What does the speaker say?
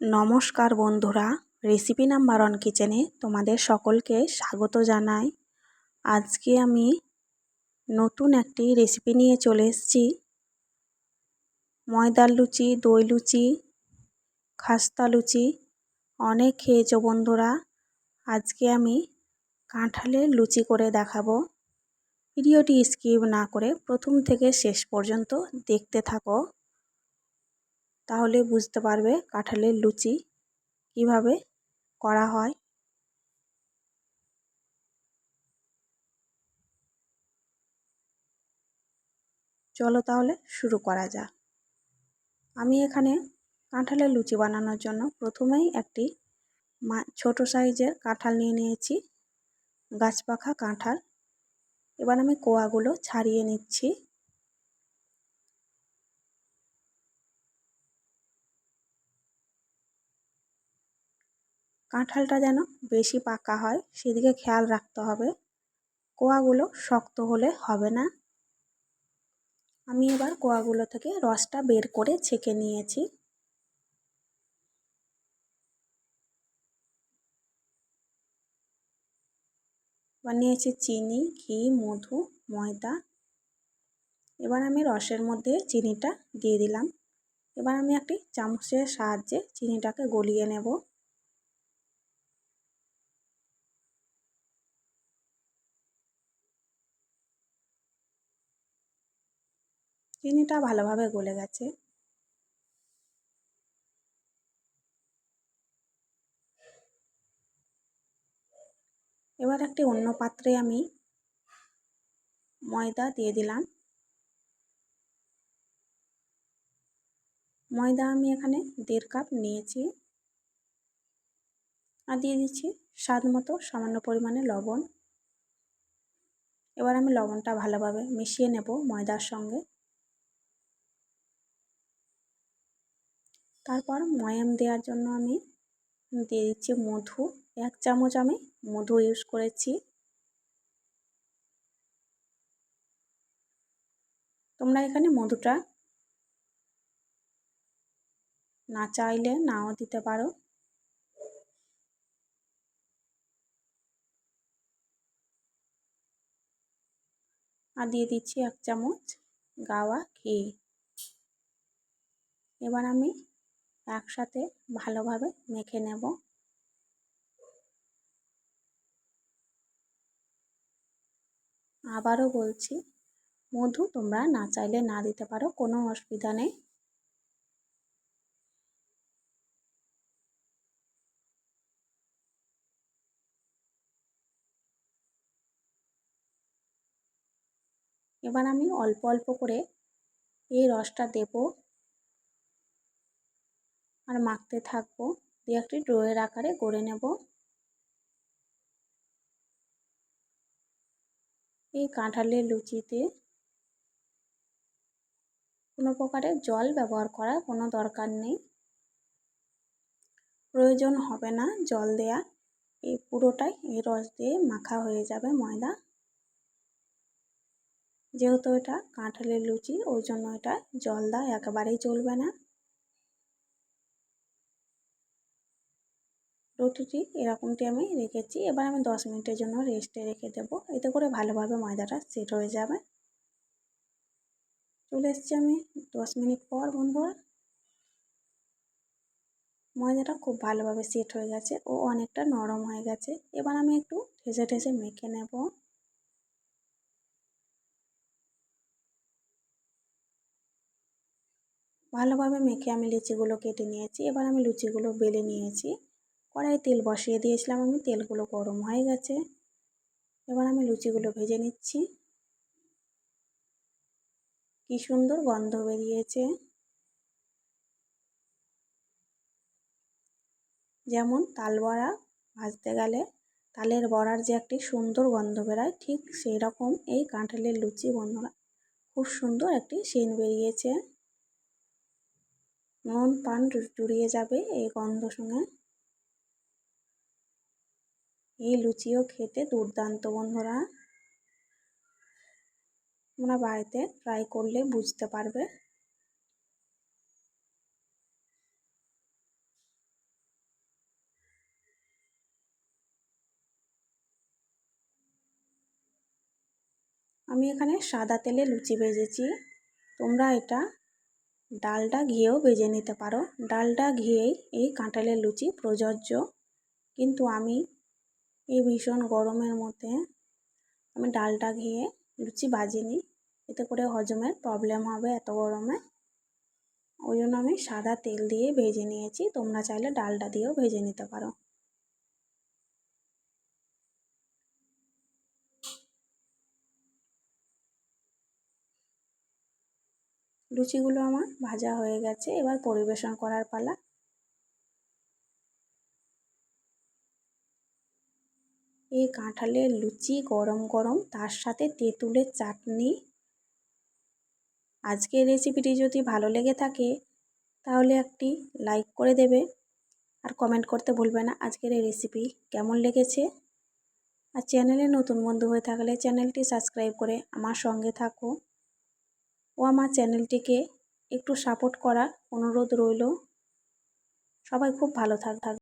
নমস্কার বন্ধুরা, recipe number one কিচেনে তোমাদের সকলকে স্বাগত জানাই। আজকে আমি নতুন একটি রেসিপি নিয়ে চলে এসেছি। ময়দার লুচি, দই লুচি, খাস্তা লুচি, অনেক খেয়েছো বন্ধুরা। আজকে আমি কাঁঠালের লুচি করে দেখাবো। ভিডিওটি স্কিপ না করে প্রথম থেকে শেষ পর্যন্ত দেখতে থাকো। তাহলে বুঝতে পারবে কাঁঠালের লুচি কীভাবে করা হয়। চলো তাহলে শুরু করা যাক। আমি এখানে কাঁঠালের লুচি বানানোর জন্য প্রথমেই একটি ছোট সাইজের কাঁঠাল নিয়ে নিয়েছি গাছ পাখা কাঁঠাল। এবার আমি কোয়াগুলো ছাড়িয়ে নিচ্ছি। কাঁঠালটা যেন বেশি পাকা হয়, সেদিকে খেয়াল রাখতে হবে। কোয়াগুলো শক্ত হলে হবে না। আমি এবার কোয়াগুলো থেকে রসটা বের করে ছেঁকে নিয়েছি। এবার নিয়েছি চিনি, ঘি, মধু, ময়দা। এবার আমি রসের মধ্যে চিনিটা দিয়ে দিলাম। এবার আমি একটি চামচের সাহায্যে চিনিটাকে গলিয়ে নেব। চিনিটা ভালোভাবে গলে গেছে। এবার একটি অন্য পাত্রে আমি ময়দা দিয়ে দিলাম। ময়দা আমি এখানে দেড় কাপ নিয়েছি আর দিয়ে দিচ্ছি স্বাদ মতো সামান্য পরিমাণে লবণ। এবার আমি লবণটা ভালোভাবে মিশিয়ে নেব ময়দার সঙ্গে। তারপর ময়াম দেওয়ার জন্য আমি দিয়ে দিচ্ছি মধু। এক চামচ আমি মধু ইউজ করেছি। তোমরা এখানে মধুটা না চাইলে নাও দিতে পারো। আর দিয়ে দিচ্ছি এক চামচ গাওয়া ঘি। এবার আমি একসাথে ভালোভাবে মেখে নেব। আবারও বলছি, মধু তোমরা না চাইলে না দিতে পারো, কোনো অসুবিধা নেই। এবার আমি অল্প অল্প করে এই রসটা দেব। আর মাখতে থাকব। দিয়ে একটি ড্রয়ের আকারে গড়ে নেব। এই কাঁঠালের লুচিতে কোনো প্রকারের জল ব্যবহার করার কোনো দরকার নেই। প্রয়োজন হবে না জল দেয়া। এই পুরোটাই এই রস দিয়ে মাখা হয়ে যাবে ময়দা। যেহেতু এটা কাঁঠালের লুচি, ওই জন্য এটা জল দেওয়া একেবারেই চলবে না। রুটিটি এরকমটি আমি রেখেছি। এবার আমি দশ মিনিটের জন্য রেস্টে রেখে দেবো। এতে করে ভালোভাবে ময়দাটা সেট হয়ে যাবে। চলে এসছি আমি দশ মিনিট পর বন্ধুরা। ময়দাটা খুব ভালোভাবে সেট হয়ে গেছে ও অনেকটা নরম হয়ে গেছে। এবার আমি একটু ঠেসে ঠেসে মেখে নেব। ভালোভাবে মেখে আমি লিচিগুলো কেটে নিয়েছি। এবার আমি লুচিগুলো বেলে নিয়েছি। কড়াই তেল বসিয়ে দিয়েছিলাম আমি, তেলগুলো গরম হয়ে গেছে। এবার আমি লুচিগুলো ভেজে নিচ্ছি। কি সুন্দর গন্ধ বেরিয়েছে। যেমন তাল বড়া ভাজতে গেলে তালের বড়ার যে একটি সুন্দর গন্ধ বেরায়, ঠিক সেই রকম এই কাঁঠালের লুচি বন্ধুরা খুব সুন্দর একটি সেন বেরিয়েছে। মন পান জুড়িয়ে যাবে এই গন্ধ শুনে। এই লুচিও খেতে দুর্দান্ত, বন্ধুরা। তোমরা বাড়িতে ট্রাই করলে বুঝতে পারবে। আমি এখানে সাদা তেলে লুচি ভেজেছি। তোমরা এটা ডালটা ঘিয়েও ভেজে নিতে পারো। ডালটা ঘিয়েই এই কাঁঠালের লুচি প্রযোজ্য। কিন্তু আমি এই ভীষণ গরমের মধ্যে আমি ডালটা ঘিয়ে লুচি ভাজিনি এতে করে হজমের প্রবলেম হবে এত গরমে। ওই জন্য আমি সাদা তেল দিয়ে ভেজে নিয়েছি। তোমরা চাইলে ডালটা দিয়েও ভেজে নিতে পারো। লুচিগুলো আমার ভাজা হয়ে গেছে। এবার পরিবেশন করার পালা। এই কাঁঠালের লুচি গরম গরম, তার সাথে তেঁতুলের চাটনি। আজকের রেসিপিটি যদি ভালো লেগে থাকে, তাহলে একটি লাইক করে দেবে। আর কমেন্ট করতে ভুলবে না আজকের এই রেসিপি কেমন লেগেছে। আর চ্যানেলে নতুন বন্ধু হয়ে থাকলে চ্যানেলটি সাবস্ক্রাইব করে আমার সঙ্গে থাকো। ও আমার চ্যানেলটিকে একটু সাপোর্ট করার অনুরোধ রইল। সবাই খুব ভালো থাক থাক